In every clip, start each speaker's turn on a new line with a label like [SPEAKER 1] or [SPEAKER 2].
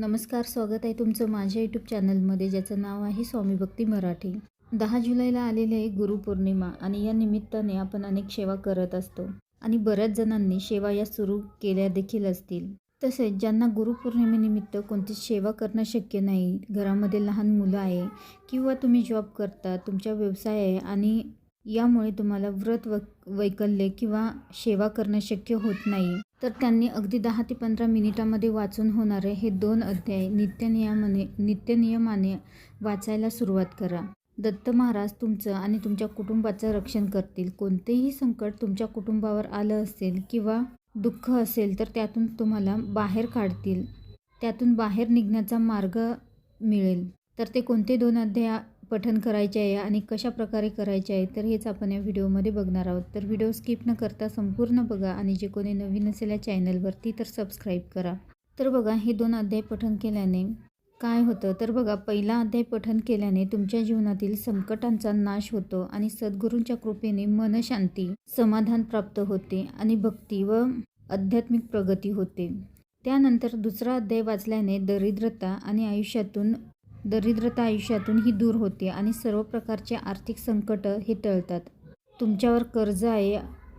[SPEAKER 1] नमस्कार स्वागत आहे तुमचं माझ्या यूट्यूब चॅनलमध्ये ज्याचं नाव आहे स्वामी भक्ती मराठी. दहा जुलैला आलेली आहे गुरुपौर्णिमा आणि या निमित्ताने आपण अनेक सेवा करत असतो आणि बऱ्याच जणांनी सेवा या सुरू केल्या देखील असतील. तसेच ज्यांना गुरुपौर्णिमेनिमित्त कोणतीच सेवा करणं शक्य नाही घरामध्ये लहान मुलं आहे किंवा तुम्ही जॉब करता तुमचा व्यवसाय आहे आणि यामुळे तुम्हाला व्रत व वैकल्य किंवा सेवा करणं शक्य होत नाही. तर त्यांनी अगदी दहा ते पंधरा मिनिटामध्ये वाचून होणारे हे दोन अध्याय नित्यनियमाने नित्यनियमाने वाचायला सुरुवात करा. दत्त महाराज तुमचं आणि तुमच्या कुटुंबाचं रक्षण करतील. कोणतेही संकट तुमच्या कुटुंबावर आलं असेल किंवा दुःख असेल तर त्यातून तुम्हाला बाहेर काढतील. त्यातून बाहेर निघण्याचा मार्ग मिळेल. तर ते कोणते दोन अध्याय पठन करायचे आहे आणि कशा प्रकारे करायचे आहे तर हेच आपण या व्हिडिओमध्ये बघणार आहोत. तर व्हिडिओ स्किप न करता संपूर्ण बघा आणि जे कोणी नवीन असेल या चॅनलवरती तर सबस्क्राईब करा. तर बघा हे दोन अध्याय पठन केल्याने काय होतं? तर बघा पहिला अध्याय पठन केल्याने तुमच्या जीवनातील संकटांचा नाश होतो आणि सद्गुरूंच्या कृपेने मनशांती समाधान प्राप्त होते आणि भक्ती व आध्यात्मिक प्रगती होते. त्यानंतर दुसरा अध्याय वाचल्याने दरिद्रता आणि आयुष्यातून दरिद्रता आयुष्यातूनही दूर होते आणि सर्व प्रकारचे आर्थिक संकट हे टळतात. तुमच्यावर कर्ज आहे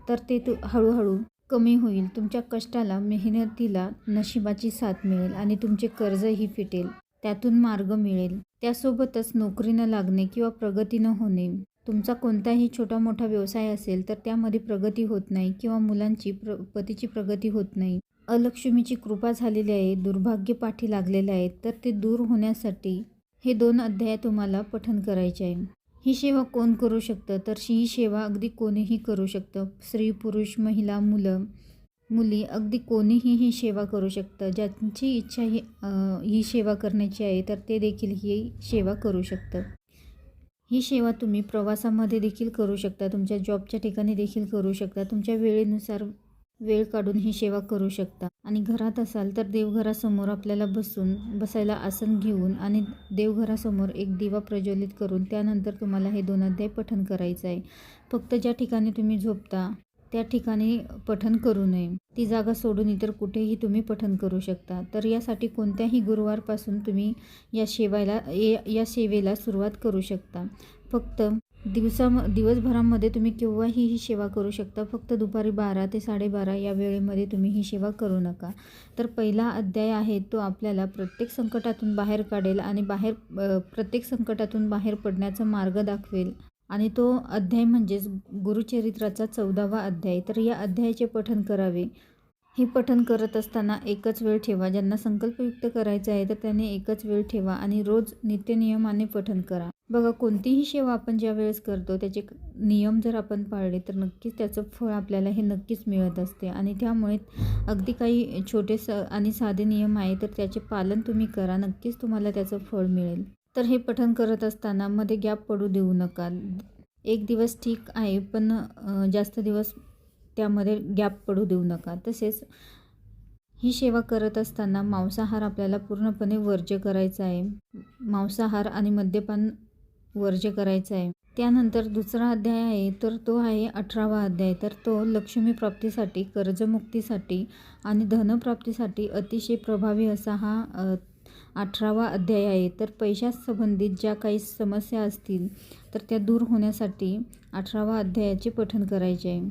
[SPEAKER 1] तर ते तु हळूहळू कमी होईल. तुमच्या कष्टाला मेहनतीला नशिबाची साथ मिळेल आणि तुमचे कर्जही फिटेल. त्यातून मार्ग मिळेल. त्यासोबतच नोकरी न लागणे किंवा प्रगती न होणे. तुमचा कोणताही छोटा मोठा व्यवसाय असेल तर त्यामध्ये प्रगती होत नाही किंवा मुलांची प्र पतीची प्रगती होत नाही. अलक्ष्मीची कृपा झालेली आहे दुर्भाग्य पाठी लागलेले आहे तर ते दूर होण्यासाठी हे दोन अध्याय तुम्हाला पठन करायचे आहे. ही सेवा कोण करू शकतं? तर ही सेवा अगदी कोणीही करू शकतं. स्त्री पुरुष महिला मुलं मुली अगदी कोणीही ही सेवा करू शकतं. ज्यांची इच्छा ही ही सेवा करण्याची आहे तर ते देखील ही सेवा करू शकतं. ही सेवा तुम्ही प्रवासामध्ये देखील करू शकता तुमच्या जॉबच्या ठिकाणी देखील करू शकता तुमच्या वेळेनुसार वेळ काढून ही सेवा करू शकता. आणि घरात असाल तर देवघरासमोर आपल्याला बसून बसायला आसन घेऊन आणि देवघरासमोर एक दिवा प्रज्वलित करून त्यानंतर तुम्हाला हे दोन अध्याय पठन करायचं आहे. फक्त ज्या ठिकाणी तुम्ही झोपता त्या ठिकाणी पठन करू नये. ती जागा सोडून इतर कुठेही तुम्ही पठन करू शकता. तर यासाठी कोणत्याही गुरुवारपासून तुम्ही या सेवायला या सेवेला सुरुवात करू शकता. फक्त दिवसा दिवसभरामध्ये तुम्ही केव्हाही ही सेवा करू शकता. फक्त दुपारी बारा ते साडेबारा या वेळेमध्ये तुम्ही ही सेवा करू नका. तर पहिला अध्याय आहे तो आपल्याला प्रत्येक संकटातून बाहेर काढेल आणि बाहेर प्रत्येक संकटातून बाहेर पडण्याचा मार्ग दाखवेल. आणि तो अध्याय म्हणजेच गुरुचरित्राचा चौदावा अध्याय. तर या अध्यायाचे पठन करावे. हे पठन करत असताना एकच वेळ ठेवा. ज्यांना संकल्पयुक्त करायचं आहे तर त्याने एकच वेळ ठेवा आणि रोज नित्यनियमाने पठन करा. बघा कोणतीही सेवा आपण ज्या वेळेस करतो त्याचे नियम जर आपण पाळले तर नक्कीच त्याचं फळ आपल्याला हे नक्कीच मिळत असते. आणि त्यामुळे अगदी काही छोटे स आणि साधे नियम आहे तर त्याचे पालन तुम्ही करा. नक्कीच तुम्हाला त्याचं फळ मिळेल. तर हे पठन करत असताना मध्ये गॅप पडू देऊ नका. एक दिवस ठीक आहे पण जास्त दिवस त्यामध्ये गॅप पडू देऊ नका. तसेच ही सेवा करत असताना मांसाहार आपल्याला पूर्णपणे वर्ज्य करायचा आहे. मांसाहार आणि मद्यपान वर्ज्य करायचं आहे. त्यानंतर दुसरा अध्याय आहे तर तो आहे अठरावा अध्याय. तर तो लक्ष्मी प्राप्तीसाठी कर्जमुक्तीसाठी आणि धनप्राप्तीसाठी अतिशय प्रभावी असा हा अठरावा अध्याय आहे. तर पैशास संबंधित ज्या काही समस्या असतील तर त्या दूर होण्यासाठी अठरावा अध्यायाचे पठन करायचे आहे.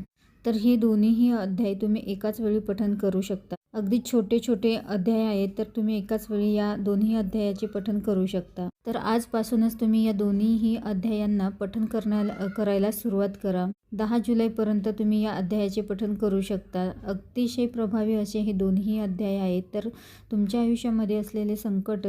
[SPEAKER 1] तर हे दोन्हीही अध्याय तुम्ही एकाच वेळी पठन करू शकता. अगदी छोटे छोटे अध्याय आहेत तर तुम्ही एकाच वेळी या दोन्ही अध्यायाचे पठन करू शकता. तर आजपासूनच तुम्ही या दोन्हीही अध्यायांना पठन करण्याला करायला सुरुवात करा. दहा जुलैपर्यंत तुम्ही या अध्यायाचे पठन करू शकता. अतिशय प्रभावी असे हे दोन्ही अध्याय आहेत तर तुमच्या आयुष्यामध्ये असलेले संकट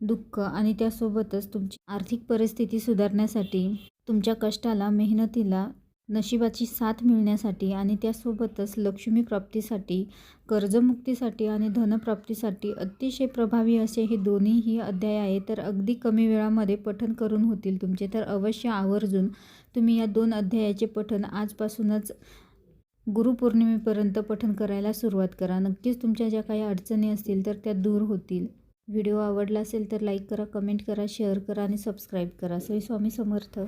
[SPEAKER 1] दुःख आणि त्यासोबतच तुमची आर्थिक परिस्थिती सुधारण्यासाठी तुमच्या कष्टाला मेहनतीला नशिबाची साथ मिळण्यासाठी आणि त्यासोबतच लक्ष्मी प्राप्तीसाठी कर्जमुक्तीसाठी आणि धनप्राप्तीसाठी अतिशय प्रभावी असे हे दोन्हीही अध्याय आहे तर अगदी कमी वेळामध्ये पठन करून होतील तुमचे. तर अवश्य आवर्जून तुम्ही या दोन अध्यायाचे पठन आजपासूनच गुरुपौर्णिमेपर्यंत पठन करायला सुरुवात करा. नक्कीच तुमच्या ज्या काही अडचणी असतील तर त्या दूर होतील. व्हिडिओ आवडला असेल तर लाईक करा कमेंट करा शेअर करा आणि सबस्क्राईब करा. श्री स्वामी समर्थ.